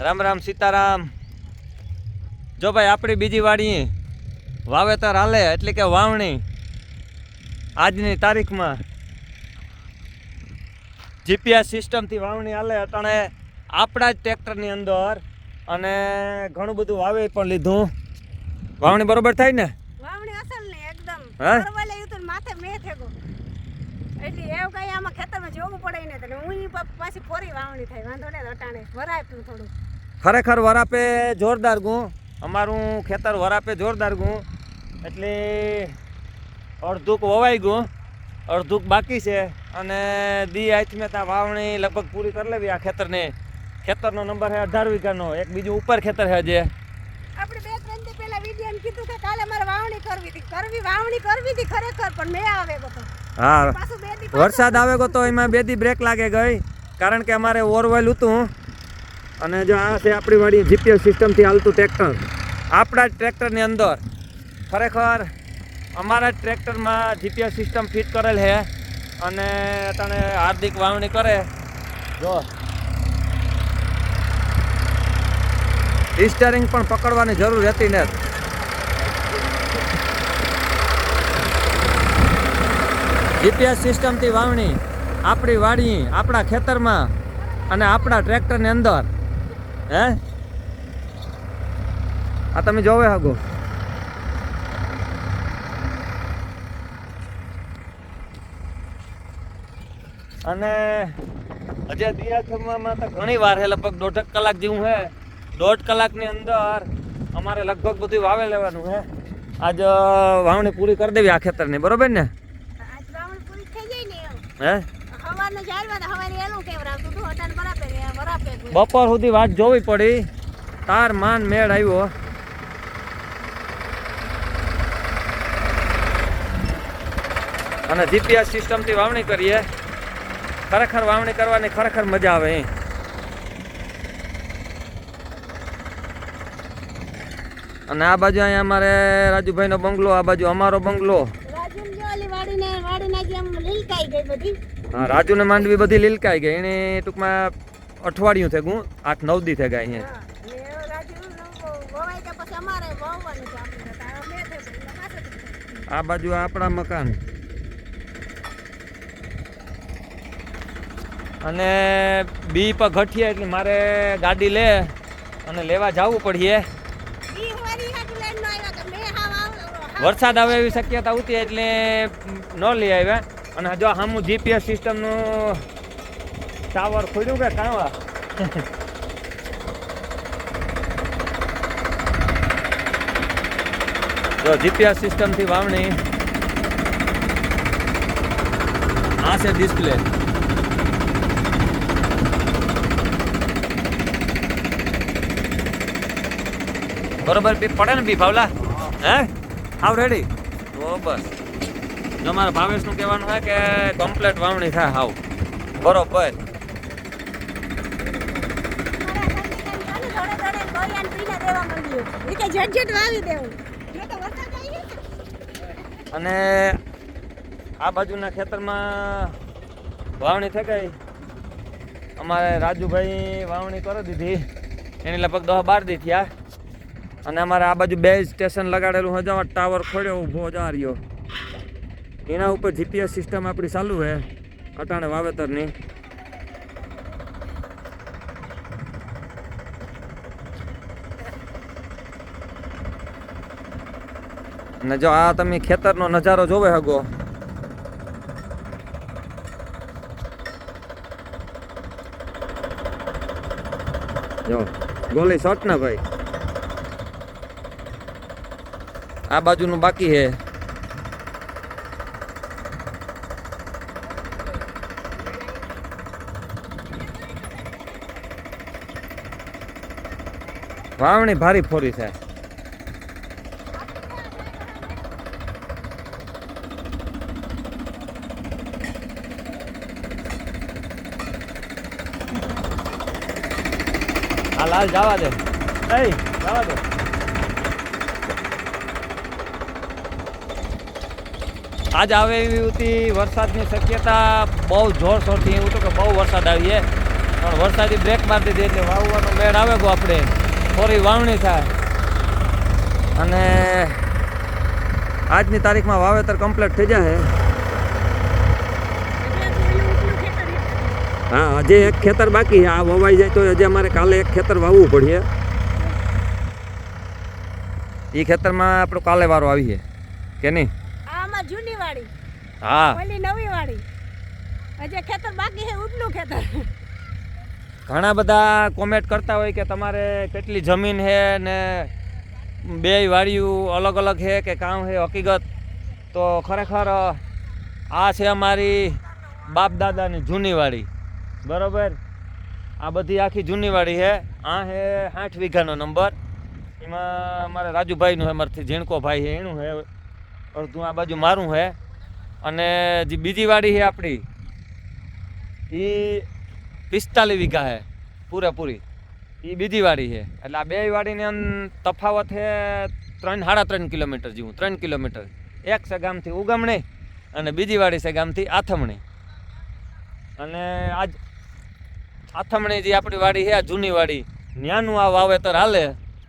રામ રામ સીતારામ. જો ભાઈ આપણી બીજી વાડી વાવેતર હાલે એટલે કે વાવણી આજની તારીખમાં. જીપીએસ સિસ્ટમથી વાવણી હાલે અટાણે આપણા જ ટ્રેક્ટરની અંદર અને ઘણું બધું વાવી પણ લીધું. વાવણી બરોબર થાય ને? વાવણી અસલ ને એકદમ. હે? માથે મેં થેગો. એટલે એવું કઈ આમાં ખેતરમાં જોવું પડે ને એટલે હું પાછી ફોરી વાવણી થાય. વાંધો ને અટાણે. વરાપ્યું થોડું. ખરેખર વરાપે જોરદાર ગું અમારું ખેતર વરાપે જોરદાર ગું એટલે અડધુંક વવાઈ ગયું. અડધુંક બાકી છે. અને દી આઈથી મેં ત્યાં વાવણી લગભગ પૂરી કરી લેવી આ ખેતરને. ખેતરનો નંબર છે અઢાર વીઘાનો. એક બીજું ઉપર ખેતર છે જે. આપણે બે ત્રણ દી પહેલા વીડિયો કીધું કે કાલે મારે વાવણી કરવી હતી. કરવી વાવણી કરવી હતી ખરેખર પણ મેં આવે ગયો હા. વરસાદ આવે ગયો તો એમાં બે દી બ્રેક લાગે ગઈ કારણ કે અમારે ઓરવેલ હતું. અને જો આ છે આપણી વાળી જીપીએસ સિસ્ટમથી હાલતું ટ્રેક્ટર આપણા જ ટ્રેક્ટરની અંદર. ખરેખર અમારા જ ટ્રેક્ટરમાં જીપીએસ સિસ્ટમ ફિટ કરેલ છે. અને તને હાર્દિક વાવણી કરે. જો. રિસ્ટરિંગ પણ પકડવાની જરૂર હતી ને જીપીએસ સિસ્ટમથી વાવણી, આપણી વાડી, આપણા ખેતરમાં અને આપણા ટ્રેક્ટરની અંદર. હે? આ તમે જોવે હગો. અને હજે દિયા તો ઘણી વાર છે લગભગ દોઢ કલાક જેવું છે દોઢ કલાકની અંદર અમારે લગભગ બધું વાવે લેવાનું છે આજ વાવણી પૂરી કરી દેવી આ ખેતરની, બરોબર ને? ગયું. બપોર સુધી વાત જોવી પડી. તાર માન મેળ આવ્યો. અને જીપીએસ સિસ્ટમથી વાવણી કરીએ. ખરેખર વાવણી કરવાની ખરેખર મજા આવે અહીં અને આ બાજુ અહીંયા અમારે રાજુભાઈનો બંગલો આ બાજુ અમારો બંગલો. રાજુને રાજુ હા રાજુને માંડવી બધી લીલકાઈ ગઈ. એને ટૂંકમાં અઠવાડિયું થઈ ગયું આઠ નવ દી થઈ ગયા અહીંયા. હા, ને. આ બાજુ આપણા મકાન. અને બી પર ઘટીએ એટલે મારે ગાડી લે અને લેવા જવું પડીએ ઈ વારી હાટુ લઈને નો આવ્યા તો મેં હાવ આવ- હાવ- વરસાદ આવે એવી શક્યતા હતી એટલે ન લઈ આવ્યા. અને જો સામું જીપીએસ સિસ્ટમનું ટાવર ખોલ્યું કે કાંવા જો જીપીએસ સિસ્ટમથી વાવણી. આ છે ડિસ્પ્લે બરોબર બી પડે ને બી ભાવલા? હે? હાવ રેડી તો બસ. જો મારા ભાવેશનું કહેવાનું હોય કે કમ્પ્લેટ વાવણી થાય હાવ. બરોબર. આવી. અને આ બાજુના ખેતરમાં વાવણી થઈ ગઈ. અમારે રાજુભાઈ વાવણી કરી દીધી. એની લગભગ દસ બાર દી થયા. અને અમારે આ બાજુ બે સ્ટેશન લગાડેલું હજાર, ટાવર ખોલ્યો ઊભો જા રહ્યો. એના ઉપર જીપીએસ સિસ્ટમ આપણી ચાલુ છે, અટાણે વાવેતરની. ને જો આ તમે ખેતરનો નજારો જોવે હગો. જો, ગોલી શોટ ને ભાઈ. આ બાજુનું બાકી છે વાવણી ભારી ફોરી છે. હાલ લાલ જવા દે. એ જવા દે. આજ આવે એવી હતી વરસાદની શક્યતા બહુ જોરશોરથી એવું હતું કે બહુ વરસાદ આવીએ પણ વરસાદી બ્રેક મારી દીધી એટલે વાવવાનો મેળ આવે ગો આપણે. થોડી વાવણી થાય. અને આજની તારીખમાં વાવેતર કમ્પ્લીટ થઈ છે. હા. હજી એક ખેતર બાકી છે. આ વવાઈ જાય તો હજી અમારે કાલે એક ખેતર વાવવું પડશે. એ ખેતરમાં આપણો કાલે વારો આવીએ કે નહીં? હા. ઓલી નવી વાળી હજી ખેતર બાકી છે ઉપલું ખેતર. ઘણા બધા કોમેન્ટ કરતા હોય કે તમારે કેટલી જમીન છે ને બે વાડીયું અલગ અલગ છે કે કામ છે હકીકત. તો ખરેખર આ છે અમારી બાપ દાદાની જૂની વાડી. બરોબર? આ બધી આખી જૂની વાડી છે. આ છે આઠ વીઘાનો નંબર એમાં અમારે રાજુભાઈનું છે અમારથી ઝીણકો ભાઈ છે એનું છે અડધું આ બાજુ મારું છે. અને જે બીજી વાડી છે આપણી, એ પિસ્તાલીસ વીઘા છે, પૂરેપૂરી. એ બીજી વાડી છે. એટલે આ બે વાડીની તફાવત છે ત્રણ, સાડા ત્રણ કિલોમીટર જેવું, ત્રણ કિલોમીટર. એક સગામથી ગામથી ઉગમણી અને બીજી વાડી સગામથી ગામથી આથમણી. અને આજ આથમણી જે આપણી વાડી છે, આ જૂની વાડી, ન્યાનું આ વાવેતર હાલે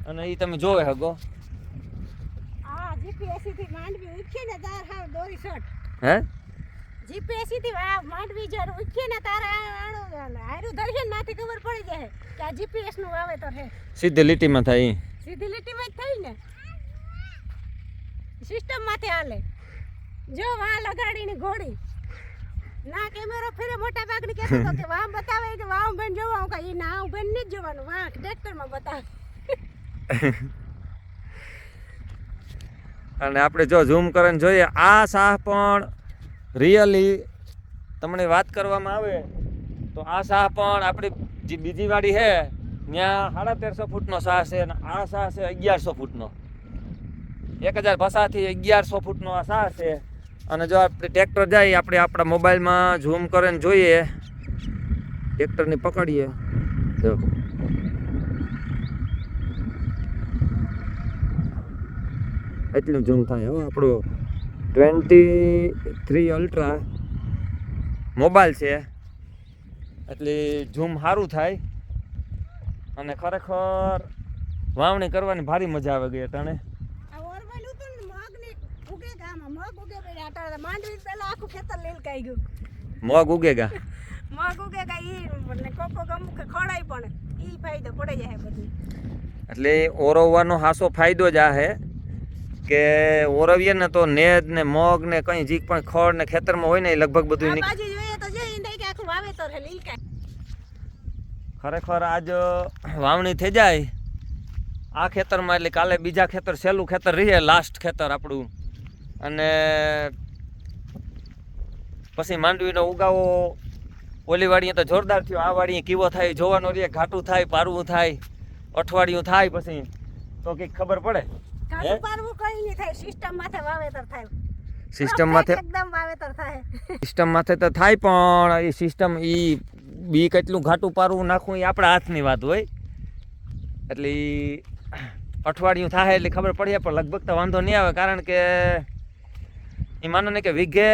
અને એ તમે જોવે હગો. આ જીપીએસસી થી માંડવી ઉઠીને દાર હા દોરી શોટ. હે? જીપીએસસી થી વા- માંડવી જ્યારે ઉઠીએ ને તાર આણું હારું ધરશે ને નાથી ખબર પડી જાય કે આ જીપીએસનું વાવેતર છે. સીધી લીટીમાં થાય. સીધી લીટીમાં જ થઈ ને. સિસ્ટમમાંથી હાલે. જો વાહ લગાડીની ઘોડી ના કેમેરો ફેરે મોટા ભાગની કહેતો હતો કે વાહ બતાવે કે વાહ બેન જોવા હું કઈ ના હું બેન નહીં જોવાનું. વાહ ટ્રેક્ટરમાં બતાવે. અને આપણે જો ઝૂમ કરીને જોઈએ, આ શાહ પણ રિયલી તમને વાત કરવામાં આવે, તો આ શાહ પણ આપણી જે બીજી વાડી છે, ત્યાં સાડા તેરસો ફૂટનો શાહ છે અને આ શાહ છે અગિયારસો ફૂટનો. એક હજાર ભસાથી અગિયારસો ફૂટનો આ શાહ છે. અને જો આપણે ટ્રેક્ટર જાય, આપણે આપણા મોબાઈલમાં ઝૂમ કરીને જોઈએ, ટ્રેક્ટરની પકડીએ. જો. એટલું ઝૂમ થાય હવે આપણું ટ્વેન્ટી થ્રી અલ્ટ્રા મોબાઈલ છે. એટલે ઝૂમ સારું થાય. અને ખરેખર વાવણી કરવાની ભારી મજા આવે ગઈ અટાણે. મગ ઉગે ગામાં મગ ઉગેગા ઈ એટલે કોકો ગમુક ખોડાય પણ ઈ ફાયદો પડે જાય બધું. એટલે ઓરોવાનો હાસો ફાયદો જ આ છે કે ઓરવીએ ને તો નેદ ને મગ ને કંઈ જીક પણ ખડ ને ખેતરમાં હોય ને એ લગભગ બધું ખરેખર આજ વાવણી થઈ જાય. આ ખેતરમાં એટલે કાલે બીજા ખેતર સહેલું ખેતર રહીએ લાસ્ટ ખેતર આપણું. અને પછી માંડવીનો ઉગાવો ઓલી વાડીએ તો જોરદાર થયો. આ વાડીએ કીવો થાય જોવાનો રે ઘાટું થાય પારવું થાય અઠવાડિયું થાય પછી. તો કંઈક ખબર પડે. કાઢું પારવું કઈ નહીં થાય. સિસ્ટમ માથે વાવેતર થાય. સિસ્ટમ માથે એકદમ વાવેતર થાય. સિસ્ટમ માથે તો થાય પણ એ સિસ્ટમ એ બી કેટલું ઘાટું પારવું નાખવું એ આપણા હાથની વાત હોય. એટલે અઠવાડિયું થાય એટલે ખબર પડી પણ લગભગ તો વાંધો નહીં આવે કારણ કે એ માનો ને કે વીઘે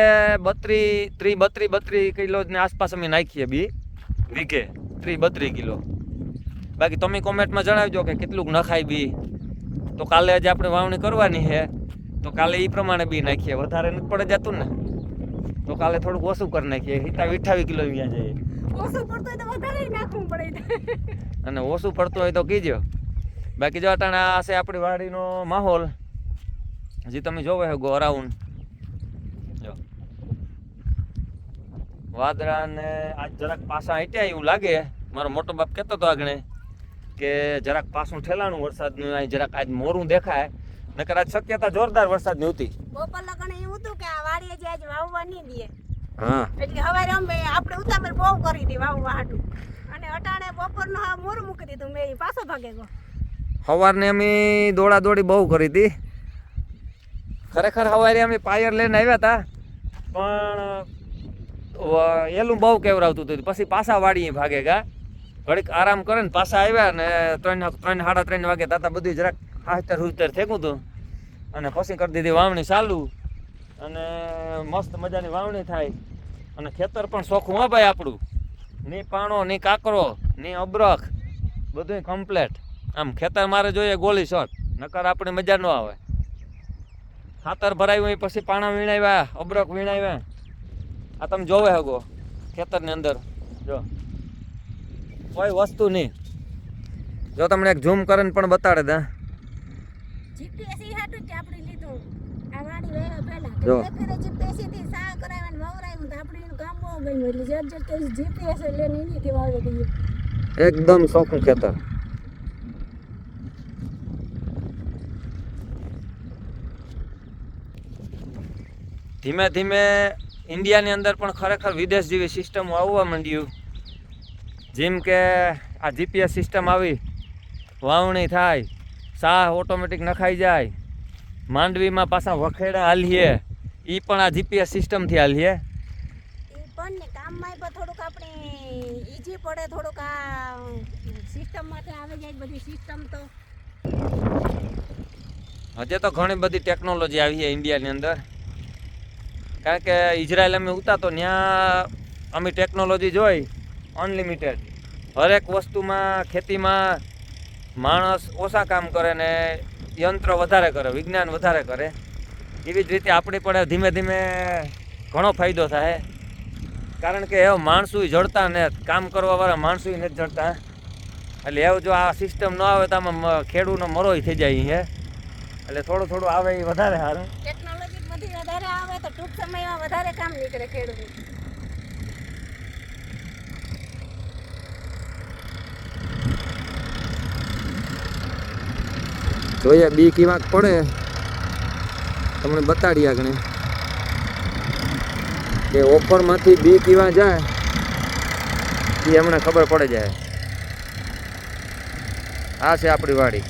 બત્રી ત્રી બત્રી બત્રી કિલો ને આસપાસ અમે નાખીએ બી. વીઘે ત્રી બત્રી કિલો. બાકી તમે કોમેન્ટમાં જણાવજો કે કેટલું નખાય બી. તો કાલે આજે આપણે વાવણી કરવાની છે. તો કાલે એ પ્રમાણે બી નાખીએ. વધારે નથી પડે જતું ને. તો કાલે થોડુંક ઓછું કરી નાખીએ. હિતા વિઠાવી કિલો વ્યા જઈએ ઓછું પડતું હોય તો વધારે નાખવું પડે. અને ઓછું પડતું હોય તો કીજો. બાકી જો અટાણે આ છે આપણી વાડીનો માહોલ. હજી તમે જોવો હે ગો અરાઉન્ડ. જો. વાદરા ને આજ જરાક પાછા હટ્યા એવું લાગે. મારો મોટો બાપ કહેતો હતો આગળ કે જરાક પાછું ઠેલાણું વરસાદનું અહીં જરાક આજ મોરું દેખાય. નકર આજ શક્યતા જોરદાર વરસાદની હતી. બપોર લગન એવું હતું કે આ વાડીએ જે આજ વાવવા નહીં દે. હા. એટલે હવે અમે આપણે ઉતાવળ બહુ કરી હતી વાવવા હાટું. અને અટાણે બપોરનો હા મોરું મૂકી દીધું મેં પાછો ભાગે ગયો. સવારને અમે દોડા દોડી બહુ કરી હતી. ખરેખર સવારે અમે પાયર લઈને આવ્યા હતા પણ એલું બહુ કેવરાવતું હતું. પછી પાછા વાડીએ ભાગે ગા. ઘડીક આરામ કરે ને પાછા આવ્યા ને ત્રણ ત્રણ સાડા ત્રણ વાગે તાતા બધું જરાક હાસ્તર હુસ્તર થેકું હતું અને પછી કરી દીધી વાવણી ચાલુ. અને મસ્ત મજાની વાવણી થાય. અને ખેતર પણ ચોખ્ખું હા ભાઈ આપણું. ની પાણો, ની કાકરો, ની અબરખ બધું કમ્પ્લેટ આમ ખેતર મારે જોઈએ ગોળી શોટ. નકર આપણે મજા ન આવે. ખાતર ભરાયું પછી પાણા વીણાવ્યા, અબરખ વીણાવ્યા. આ તમે જોવે હગો. ખેતરની અંદર. જો. કોઈ વસ્તુ નહીં. જો તમને એક ઝૂમ કરીને પણ બતાડે દે. જ. એકદમ ચોખ્ખું ખેતર. ધીમે ધીમે ઇન્ડિયાની અંદર પણ ખરેખર વિદેશ જેવી સિસ્ટમો આવવા માંડ્યું. જેમ કે આ જીપીએસ સિસ્ટમ આવી વાવણી થાય સાહ ઓટોમેટિક નખાઈ જાય માંડવીમાં પાછા વખેડા હાલીએ એ પણ આ જીપીએસ સિસ્ટમથી હાલીએ. પણ કામમાં પણ થોડુંક આપણે ઈજી પડે થોડુંક આ સિસ્ટમમાંથી આવી જાય બધી સિસ્ટમ તો. હજે તો ઘણી બધી ટેકનોલોજી આવી છે ઇન્ડિયાની અંદર. કારણ કે ઇઝરાયલ અમે ઉતા તો ત્યાં અમે ટેકનોલોજી જોઈ અનલિમિટેડ હરેક વસ્તુમાં, ખેતીમાં માણસ ઓછા કામ કરે ને યંત્ર વધારે કરે, વિજ્ઞાન વધારે કરે. એવી જ રીતે આપણી પણ ધીમે ધીમે ઘણો ફાયદો થાય. કારણ કે એવા માણસો જડતા ને કામ કરવાવાળા માણસો નથી જડતા. એટલે એવું જો આ સિસ્ટમ ન આવે તો આમાં ખેડૂતનો મરોય થઈ જાય છે. એટલે થોડું થોડું આવે એ વધારે સારું. ટેકનોલોજી વધારે આવે તો ટૂંક સમયમાં વધારે કામ નીકળે ખેડૂત જોઈએ બી કિવાક પડે. તમને બતાડી આગળ કે ઓફરમાંથી બી કીવા જાય એ એમને ખબર પડે જાય. આ છે આપણી વાડી.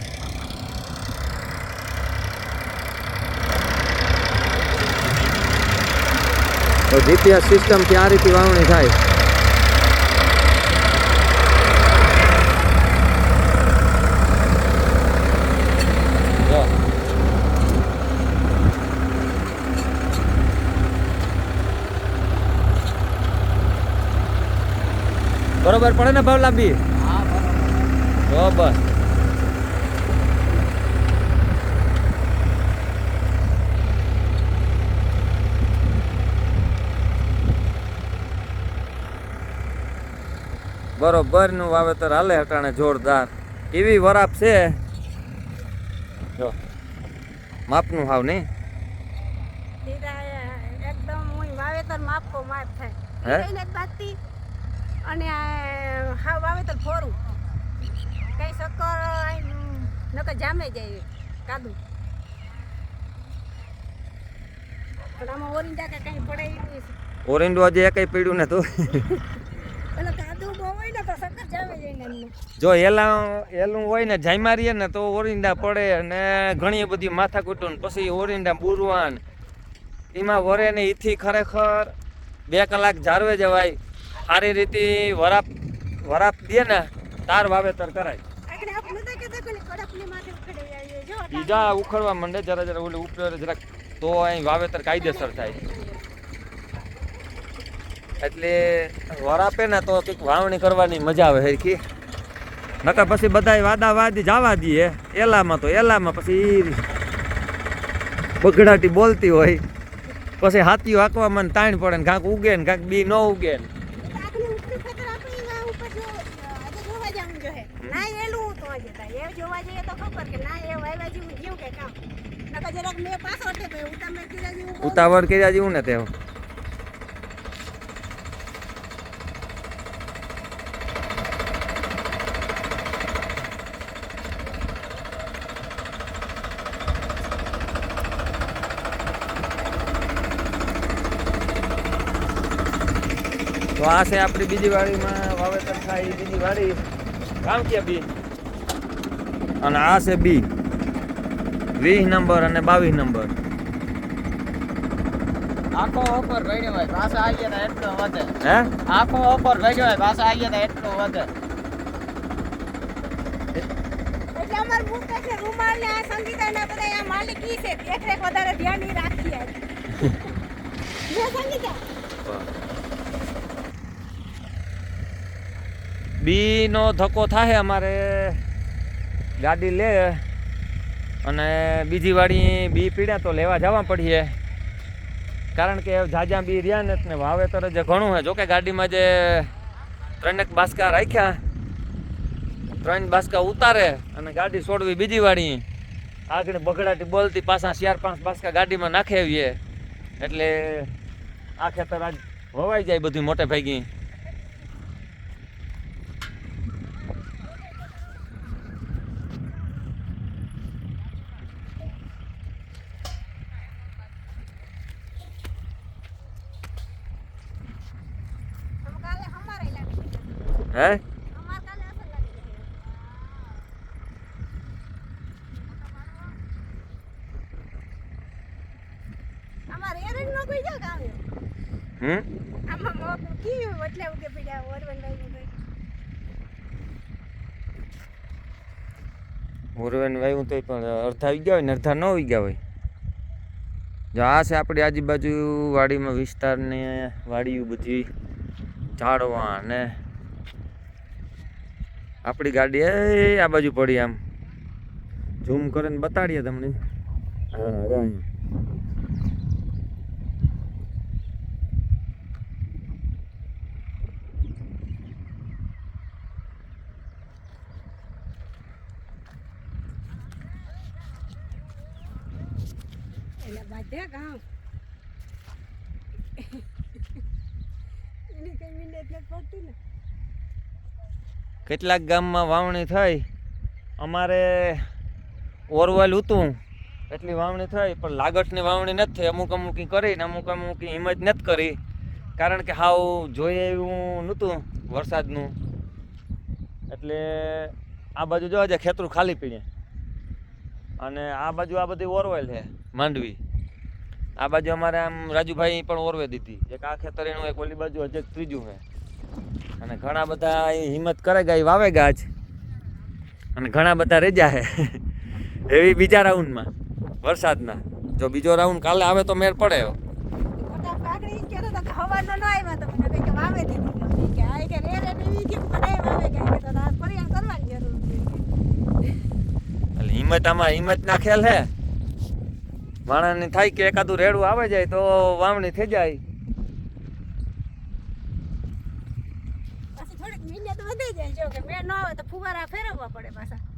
તો જીપીએસ સિસ્ટમથી આ રીતે વાવણી થાય જો બરોબર પડે ને ભાવ લાંબી? બરોબર. બરોબરનું વાવેતર હાલે હટાણે જોરદાર. એવી વરાપ છે. જો માપનું હાવ નહીં? એકદમ વાવેતર માપકો માપ થાય. અને આ હા વાવેતર ફોરું કઈ શક્કર નકર જામે જાય કાદુ. પણ આમાં ઓરિંદા કે કઈ પડે ઓરિંડો પીડ્યું ને તું. જો એલું હોય ને જાઈ મારીએ ને તો ઓરિંડા પડે અને ઘણી બધી માથા કૂટું પછી ઓરિંડા બુરવાન. એમાં વરે ને ઈથી ખરેખર બે કલાક જારવે જવાય. સારી રીતે વરાપ વરાપ દે ને તાર વાવેતર કરાય. બીજા ઉખડવા માંડે જરા જરા ઓલી ઉપર જરાક તો અહીં વાવેતર કાયદેસર થાય. એટલે વરાપે ને તો કંઈક વાવણી કરવાની મજા આવે હરખી નકર પછી બધાય વાદા વાદી જવા દઈએ. એલામાં તો એલામાં પછી બગડાટી બોલતી હોય. પછી હાથીઓ હાંકવામાં તાણ પડે ને કાંક ઉગે ને કાંક બી ન ઉગે ને આપણે ઉપરી ખેતર આપણે એના ઉપર જો આજે જોવા જવું જોઈએ ના એલું તો આજે થાય એ જોવા જઈએ તો ખબર કે ના, એ વાયવા જેવું જેવું કે કામ. જરાક મેં પાછો ટેપે ઉતામે કીધા જેવું ઉતાવળ કર્યા જેવું ને તેઓ તો આ છે આપણી બીજી વાડીમાં વાવેતર થાય બીજી વાડી. કામ ક્યાં બી? અને આ છે બી. વીસ નંબર અને બાવીસ નંબર. આખો ઓફર ભર્યો હોય પાછા આવીએ તો એટલો વધે. હે? આખો ઓફર ભર્યો હોય પાછા આવીએ તો એટલો વધે. એટલે અમાર મૂકે છે રૂમાલ ને આ સંગીતા ને બધા આ માલિક ઈ છે. દેખરેખ વધારે ધ્યાન નહીં રાખીએ. મેં સંગીતા? બીનો ધક્કો થાય અમારે. ગાડી લે અને બીજી વાળી બી પીડ્યા તો લેવા જવા પડીએ. કારણ કે જાજા બી રહ્યા ને ને વાવેતર જે ઘણું છે. જોકે ગાડીમાં જે ત્રણેક બાસકા રાખ્યા, ત્રણ બાસકા ઉતારે અને ગાડી છોડવી બીજી વાળી. આગળ બગડાટી બોલતી પાછા ચાર પાંચ બાસકા ગાડીમાં નાખે એટલે આ ખેતર આજ વવાઈ જાય બધું મોટે ભાગી આમ કાલે હમારે લાગી હે અમાર કાલે અસર લાગી જાય અમારે એરજ નો કોઈ જો કામ હમ? આમાં મોક કીયું એટલે ઉગે પડ્યા ઓરવન ભાઈ ઓરવેન વાવ્યું તોય પણ અડધા આવી ગયા હોય ને, અડધા ન આવી ગયા હોય. જો આ છે આપણી આજુબાજુ વાડીમાં વિસ્તારને વાડીઓ બધી. ઝાડવા ને આપણી ગાડી એ આ બાજુ પડી આમ. ઝૂમ કરીને બતાડીએ તમને. હા બધે કઈ મિનિટ પડતી ને. કેટલાક ગામમાં વાવણી થઈ. અમારે ઓરવલ હતું. એટલી વાવણી થઈ, પણ લાગટની વાવણી નથી થઈ. અમુક અમુક કરી ને અમુક અમુક હિંમત નથી કરી. કારણ કે હાવ જોઈએ એવું નહોતું વરસાદનું. એટલે આ બાજુ જોવા જાય ખેતરું ખાલી પીડે અને આ બાજુ આ બધી ઓરવેલ છે, માંડવી. આ બાજુ અમારે આમ રાજુભાઈ પણ ઓરવે દીધી. એક આ ખેતર એનું એક ઓલી બાજુ, હજી ત્રીજું છે. અને ઘણા બધા હિંમત કરે ગયા વાવે ગાજ. અને ઘણા બધા રેજા હે. એવી બીજા રાઉન્ડમાં વરસાદના. જો બીજો રાઉન્ડ કાલે આવે તો મેર પડે હિંમત આમાં હિંમત ના ખેલ હે. માણસને થાય કે એકાદું રેડું આવે જાય તો વાવણી થઈ જાય. વધી જાય. જો કે મેં ન આવે તો ફુવારા ફેરવવા પડે પાછા.